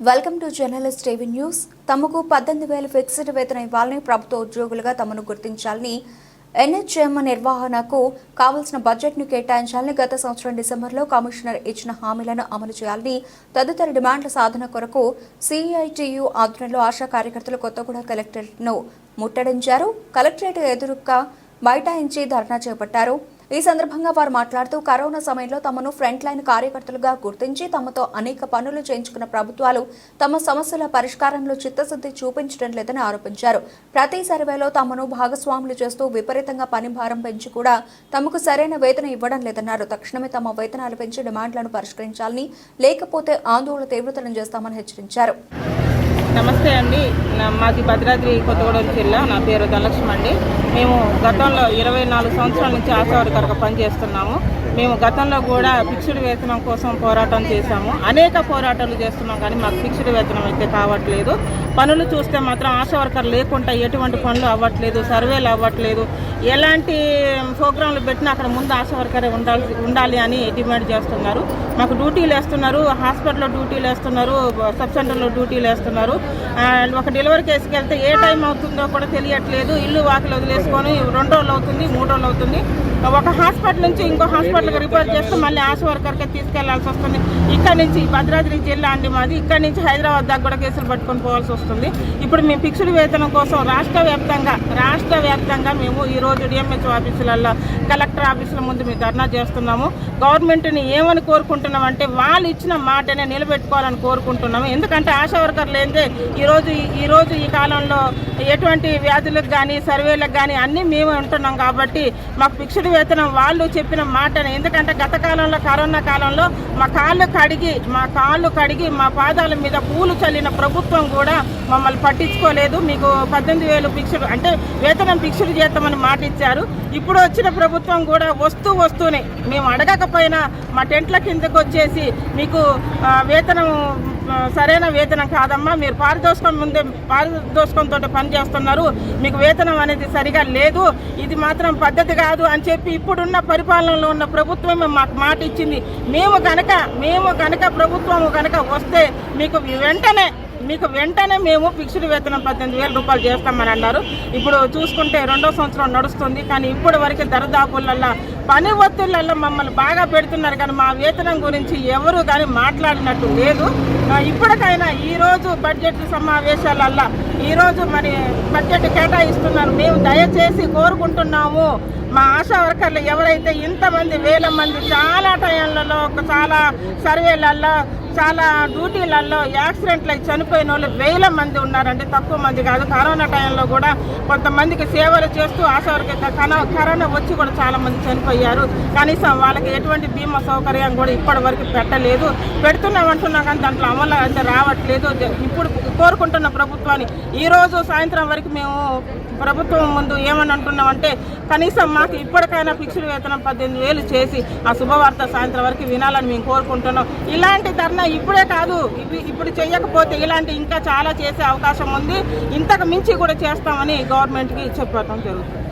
Welcome to journalist TV news. తమకు పద్దెనిమిది వేల ఫిక్స్డ్ వేతనం ఇవ్వాలని ప్రభుత్వ ఉద్యోగులుగా తమను గుర్తించాలని ఎన్హెచ్ఎం నిర్వహణకు కావలసిన బడ్జెట్ను కేటాయించాలని గత సంవత్సరం డిసెంబర్లో కమిషనర్ ఇచ్చిన హామీలను అమలు చేయాలని తదితర డిమాండ్ల సాధన కొరకు సిఐటియు ఆధ్వర్యంలో ఆశా కార్యకర్తలు కొత్తగూడ కలెక్టరేట్ను ముట్టడించారు. కలెక్టరేట్ ఎదురుగా బైఠాయించి ధర్నా చేపట్టారు. ఈ సందర్భంగా వారు మాట్లాడుతూ కరోనా సమయంలో తమను ఫ్రంట్ లైన్ కార్యకర్తలుగా గుర్తించి తమతో అనేక పనులు చేయించుకున్న ప్రభుత్వాలు తమ సమస్యల పరిష్కారంలో చిత్తశుద్ధి చూపించడం లేదని ఆరోపించారు. ప్రతి సర్వేలో తమను భాగస్వాములు చేస్తూ విపరీతంగా పని భారం పెంచి కూడా తమకు సరైన వేతన ఇవ్వడం లేదన్నారు. తక్షణమే తమ వేతనాలు పెంచి డిమాండ్లను పరిష్కరించాలని లేకపోతే ఆందోళన తీవ్రతరం చేస్తామని హెచ్చరించారు. నమస్తే అండి. నా మాది భద్రాద్రి కొత్తగూడెం జిల్లా. నా పేరు ధనలక్ష్మి అండి. మేము గతంలో ఇరవై నాలుగు సంవత్సరాల నుంచి ఆశా వర్కర్గా పనిచేస్తున్నాము. మేము గతంలో కూడా ఫిక్స్డ్ వేతనం కోసం పోరాటం చేశాము. అనేక పోరాటాలు చేస్తున్నాం కానీ మాకు ఫిక్స్డ్ వేతనం అయితే కావట్లేదు. పనులు చూస్తే మాత్రం ఆశా వర్కర్ లేకుండా ఎటువంటి పనులు అవ్వట్లేదు సర్వేలు అవ్వట్లేదు. ఎలాంటి ప్రోగ్రాంలు పెట్టినా అక్కడ ముందు ఆశా వర్కరే ఉండాలి ఉండాలి అని డిమాండ్ చేస్తున్నారు. మాకు డ్యూటీలు వేస్తున్నారు హాస్పిటల్లో డ్యూటీలు వేస్తున్నారు సబ్ సెంటర్లో డ్యూటీలు వేస్తున్నారు ఒక డెలివరీ కేసుకి వెళ్తే ఏ టైం అవుతుందో కూడా తెలియట్లేదు. ఇల్లు వాకిలు వదిలేసుకొని రెండు రోజులు అవుతుంది మూడు రోజులు అవుతుంది. ఒక హాస్పిటల్ నుంచి ఇంకో హాస్పిటల్కి రిపోర్ట్ చేస్తే మళ్ళీ ఆశా వర్కర్కి తీసుకెళ్ళాల్సి వస్తుంది. ఇక్కడ నుంచి భద్రాద్రి జిల్లా అండి మాది. ఇక్కడ నుంచి హైదరాబాద్ దాకా కూడా కేసులు పట్టుకొని పోవాల్సి వస్తుంది. ఇప్పుడు మేము ఫిక్స్డ్ వేతనం కోసం రాష్ట్ర వ్యాప్తంగా దేశవ్యాప్తంగా మేము ఈరోజు డిఎంహెచ్ ఆఫీసులలో కలెక్టర్ ఆఫీసుల ముందు మేము ధర్నా చేస్తున్నాము. గవర్నమెంట్ని ఏమని కోరుకుంటున్నాం అంటే వాళ్ళు ఇచ్చిన మాటనే నిలబెట్టుకోవాలని కోరుకుంటున్నాము. ఎందుకంటే ఆశా వర్కర్ లేనిదే ఈరోజు ఈరోజు ఈ కాలంలో ఎటువంటి వ్యాధులకు కానీ సర్వేలకు కానీ అన్నీ మేము ఉంటున్నాం కాబట్టి మాకు ఫిక్స్డ్ వేతనం వాళ్ళు చెప్పిన మాటనే. ఎందుకంటే గత కాలంలో కరోనా కాలంలో మా కాళ్ళు కడిగి మా కాళ్ళు కడిగి మా పాదాల మీద పూలు చల్లిన ప్రభుత్వం కూడా మమ్మల్ని పట్టించుకోలేదు. మీకు పద్దెనిమిది వేలు ఫిక్స్డ్ అంటే వేతనం ఫిక్స్డ్ చేస్తామని మాట ఇచ్చారు ఇప్పుడు వచ్చిన ప్రభుత్వం ప్రభుత్వం కూడా వస్తూ వస్తూనే మేము అడగకపోయినా మా టెంట్ల కిందకు వచ్చేసి మీకు వేతనం సరైన వేతనం కాదమ్మా మీరు పారితోషికం ముందే పారితోషికంతో పని చేస్తున్నారు మీకు వేతనం అనేది సరిగా లేదు ఇది మాత్రం పద్ధతి కాదు అని చెప్పి ఇప్పుడున్న పరిపాలనలో ఉన్న ప్రభుత్వమే మాకు మాట ఇచ్చింది. మేము కనుక మేము కనుక ప్రభుత్వం కనుక వస్తే మీకు వెంటనే మీకు వెంటనే మేము ఫిక్స్డ్ వేతనం పద్దెనిమిది వేల రూపాయలు చేస్తామని అన్నారు. ఇప్పుడు చూసుకుంటే రెండో సంవత్సరం నడుస్తుంది కానీ ఇప్పటి వరకు దరదాపులల్లా పని ఒత్తులల్లో మమ్మల్ని బాగా పెడుతున్నారు. కానీ మా వేతనం గురించి ఎవరు కానీ మాట్లాడినట్టు లేదు. ఇప్పటికైనా ఈరోజు బడ్జెట్ సమావేశాలల్లా ఈరోజు మరి బడ్జెట్ కేటాయిస్తున్నారు. మేము దయచేసి కోరుకుంటున్నాము. మా ఆశా వర్కర్లు ఎవరైతే ఇంతమంది వేల మంది చాలా టైంలలో చాలా సర్వేలల్లో చాలా డ్యూటీలలో యాక్సిడెంట్లు అయి చనిపోయిన వాళ్ళు వేల మంది ఉన్నారండి. తక్కువ మంది కాదు. కరోనా టైంలో కూడా కొంతమందికి సేవలు చేస్తూ ఆశా కన- కరోనా వచ్చి కూడా చాలా మంది చనిపోయారు. కనీసం వాళ్ళకి ఎటువంటి బీమా సౌకర్యం కూడా ఇప్పటి వరకు పెట్టలేదు. పెడుతున్నాం అంటున్నాం కానీ దాంట్లో అమలు అయితే రావట్లేదు. ఇప్పుడు కోరుకుంటున్న ప్రభుత్వాన్ని ఈరోజు సాయంత్రం వరకు మేము ప్రభుత్వం ముందు ఏమని అంటున్నామంటే కనీసం మాకు ఇప్పటికైనా ఫిక్స్డ్ వేతనం పద్దెనిమిది వేలు చేసి ఆ శుభవార్త సాయంత్రం వరకు వినాలని మేము కోరుకుంటున్నాం. ఇలాంటి ధర్నా ఇప్పుడే కాదు. ఇప్పుడు చేయకపోతే ఇలాంటి ఇంకా చాలా చేసే అవకాశం ఉంది. ఇంతకు మించి కూడా చేస్తామని గవర్నమెంట్కి చెప్పడం జరుగుతుంది.